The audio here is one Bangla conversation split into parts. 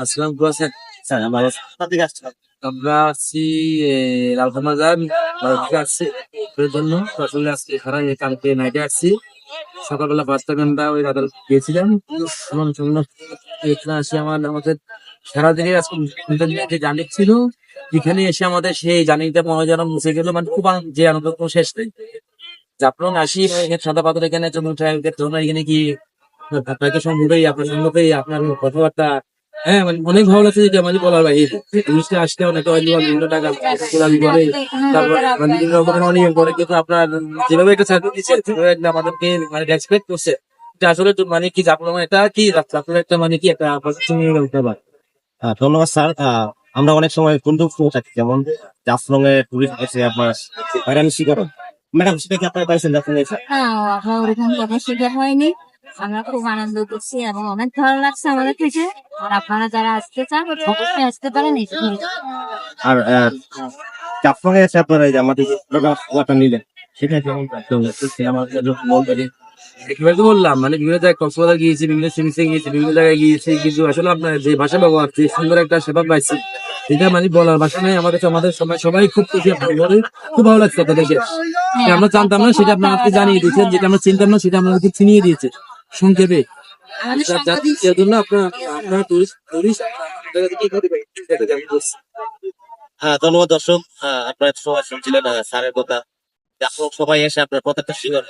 আসসালাম স্যার। আমরা আসছি। লালখামাজার জন্য আসলে আজকে কালকে নাইটে আসছি। সকালবেলা পাঁচটা ঘণ্টা ওই রাতে গিয়েছিলাম। এখানে আসি আমার, আমাদের সারাদিনে আজকে ছিল, এখানে এসে আমাদের সেই জার্নিটা মনে যেন মুছে গেল। মানে খুব যে আনন্দ শেষ নেই। জাফলং আসি, সাদা পাথর এখানে জন্য এখানে কি আপনাকে সঙ্গেই আপনার সঙ্গেই আপনার কথাবার্তা। হ্যাঁ মানে অনেক ভালো লাগছে যেটা মানে বলার বাইরে। জিনিসটা আসতে অনেক হয়তো বিভিন্ন টাকা করে তারপর মানে বিভিন্ন রকমের অনেক করে কিন্তু আপনার যেভাবে একটা সার্ভিস দিচ্ছে আমাদেরকে মানে রেসপেক্ট করছে। এটা আসলে মানে কি জাফলং এটা কি জাফলং একটা মানে কি একটা ধন্যবাদ স্যার। আহ, আমরা অনেক সময় বন্ধুত্ব থাকি যেমন জাফলং এ টুরিস্ট এসে আপনার হয়রানি শিকার ম্যাডাম সেটা কি আপনারা পাইছেন জাফলং এসে হ্যাঁ আমরা ওরকম কথা শিকার হয়নি। আমরা খুব আনন্দ করছি এবং অনেক ভালো লাগছে আমাদের থেকে। আর আপনারা যারা আসতে চান অবশ্যই আসতে পারেন আর এসে আপনারা এই যে আমাদের নিলেন। সেটা একেবারে তো বললাম? মানে বিভিন্ন জায়গায় কক্সবাজার গিয়েছি বিভিন্ন সিমিসে গিয়েছি বিভিন্ন জায়গায় গিয়েছি কিন্তু আসলে আপনার যে ভাষা ব্যবহার যে সুন্দর একটা সেবা পাইছি। এটা মানে বলার ভাষা নেই। আমাদের কাছে আমাদের সবাই সবাই খুব খুশি আপনার বলে খুব ভালো লাগছে আপনাদেরকে। আমরা জানতাম না সেটা আপনাকে জানিয়ে দিয়েছেন। যেটা আমরা চিনতাম না সেটা আমাদেরকে চিনিয়ে দিয়েছে। সংক্ষেপে হ্যাঁ ধন্যবাদ দর্শক। আহ, আপনারা সবাই শুনছিলেন আহ, স্যারের কথা। সবাই এসে আপনার প্রত্যেকটা আপনার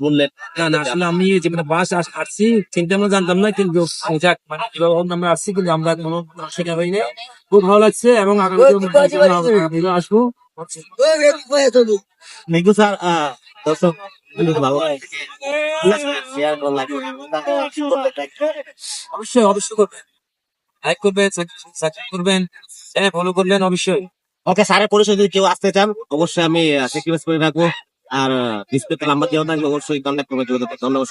বললেন। না না আসলে আমি যে মানে বাস আসছি চিন্তা আমরা জানতাম না কিন্তু যাক মানে কীভাবে আমরা আসছি কিন্তু আমরা কোনো শেখা হয়নি খুব ভালো লাগছে এবং আগামী আসব। থ্যাংক ইউ স্যার আহ, দর্শক অবশ্যই অবশ্যই করবেন লাইক করবেন সাবস্ক্রাইব করবেন হ্যাঁ ফলো করবেন অবশ্যই ওকে স্যারের পরিচয় যদি কেউ আসতে চান অবশ্যই আমি সেক্রিফাইস করে রাখব আর ডিসপ্লেতে নাম্বার দেওয়া থাকবে অবশ্যই কন্ট্যাক্ট করবে যোগাযোগ ধন্যবাদ